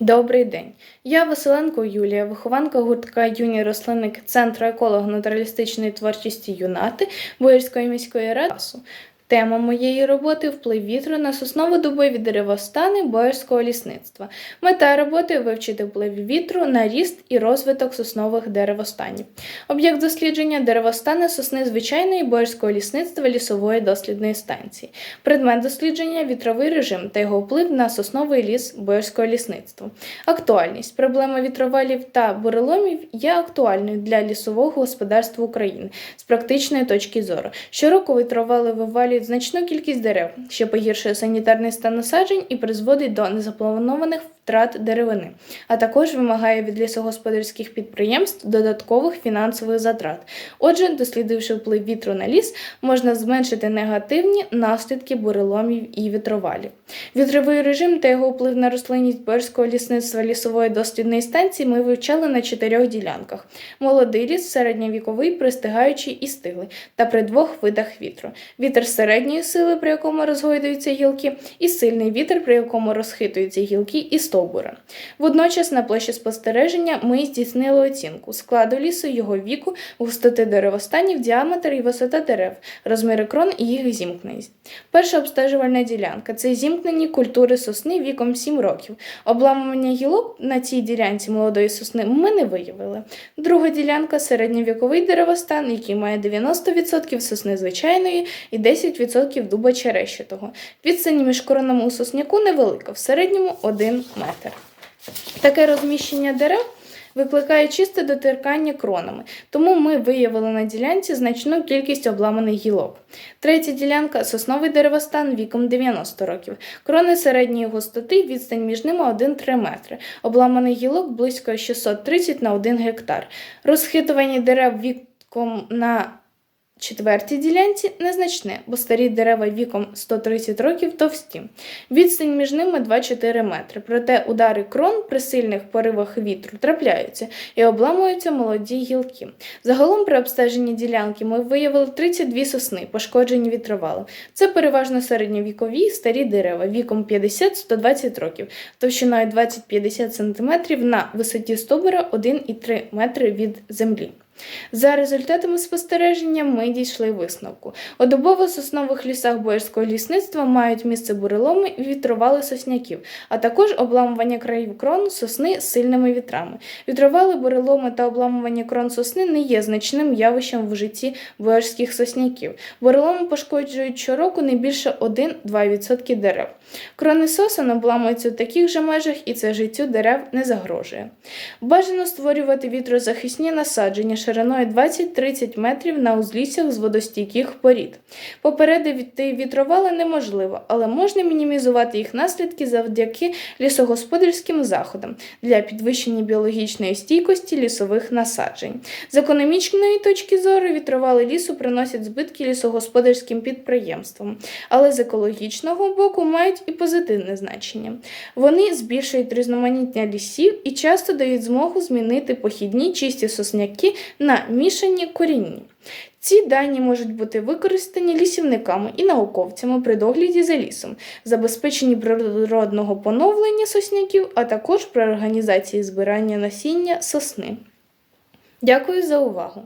Добрий день. Я Василенко Юлія, вихованка гуртка юні рослинник Центру еколого-натуралістичної творчості ЮНАТИ Боярської міської ради. Тема моєї роботи вплив вітру на сосново-дубові деревостани боярського лісництва. Мета роботи вивчити вплив вітру на ріст і розвиток соснових деревостанів. Об'єкт дослідження деревостани сосни звичайної боярського лісництва лісової дослідної станції. Предмет дослідження вітровий режим та його вплив на сосновий ліс боярського лісництва. Актуальність проблема вітровалів та буреломів є актуальною для лісового господарства України з практичної точки зору. Щороку вітровали вивалюють значну кількість дерев, що погіршує санітарний стан насаджень і призводить до незапланованих втрат деревини, а також вимагає від лісогосподарських підприємств додаткових фінансових затрат. Отже, дослідивши вплив вітру на ліс, можна зменшити негативні наслідки буреломів і вітровалів. Вітровий режим та його вплив на рослинність Борського лісництва лісової дослідної станції ми вивчали на чотирьох ділянках: молодий ліс, середньовіковий, пристигаючий і стиглий, та при двох видах вітру: вітер середньої сили, при якому розгойдуються гілки, і сильний вітер, при якому розхитуються гілки і стовбури. Водночас на площі спостереження ми здійснили оцінку складу лісу, його віку, густоти деревостанів, діаметр і висота дерев, розміри крон і їх зімкненість. Перша обстежувальна ділянка це зімкнені культури сосни віком 7 років. Обламування гілок на цій ділянці молодої сосни ми не виявили. Друга ділянка середньовіковий деревостан, який має 90% сосни звичайної і 10% дуба черещатого. Відстань між коронами у сосняку невелика, в середньому 1 метр. Таке розміщення дерев викликає чисте доторкання кронами, тому ми виявили на ділянці значну кількість обламаних гілок. Третя ділянка сосновий деревостан віком 90 років. Крони середньої густоти, відстань між ними 1-3 метри. Обламаних гілок близько 630 на 1 гектар. Розхитування дерев віком на Четвертій ділянці незначне, бо старі дерева віком 130 років товсті. Відстань між ними 2-4 метри. Проте удари крон при сильних поривах вітру трапляються і обламуються молоді гілки. Загалом при обстеженні ділянки ми виявили 32 сосни, пошкоджені вітровалом. Це переважно середньовікові старі дерева віком 50-120 років, товщиною 20-50 см на висоті стовбура 1,3 метри від землі. За результатами спостереження ми дійшли висновку. У дубово-соснових лісах боярського лісництва мають місце буреломи і вітровали сосняків, а також обламування країв крон сосни з сильними вітрами. Вітровали, буреломи та обламування крон сосни не є значним явищем в житті боярських сосняків. Буреломи пошкоджують щороку не більше 1-2% дерев. Крони сосен обламуються в таких же межах, і це життю дерев не загрожує. Бажано створювати вітрозахисні насадження шириною 20-30 метрів на узліссях з водостійких порід. Попередити вітровали неможливо, але можна мінімізувати їх наслідки завдяки лісогосподарським заходам для підвищення біологічної стійкості лісових насаджень. З економічної точки зору вітровали лісу приносять збитки лісогосподарським підприємствам, але з екологічного боку мають і позитивне значення. Вони збільшують різноманіття лісів і часто дають змогу змінити похідні чисті сосняки на мішані корінні. Ці дані можуть бути використані лісівниками і науковцями при догляді за лісом, забезпеченні природного поновлення сосняків, а також при організації збирання насіння сосни. Дякую за увагу!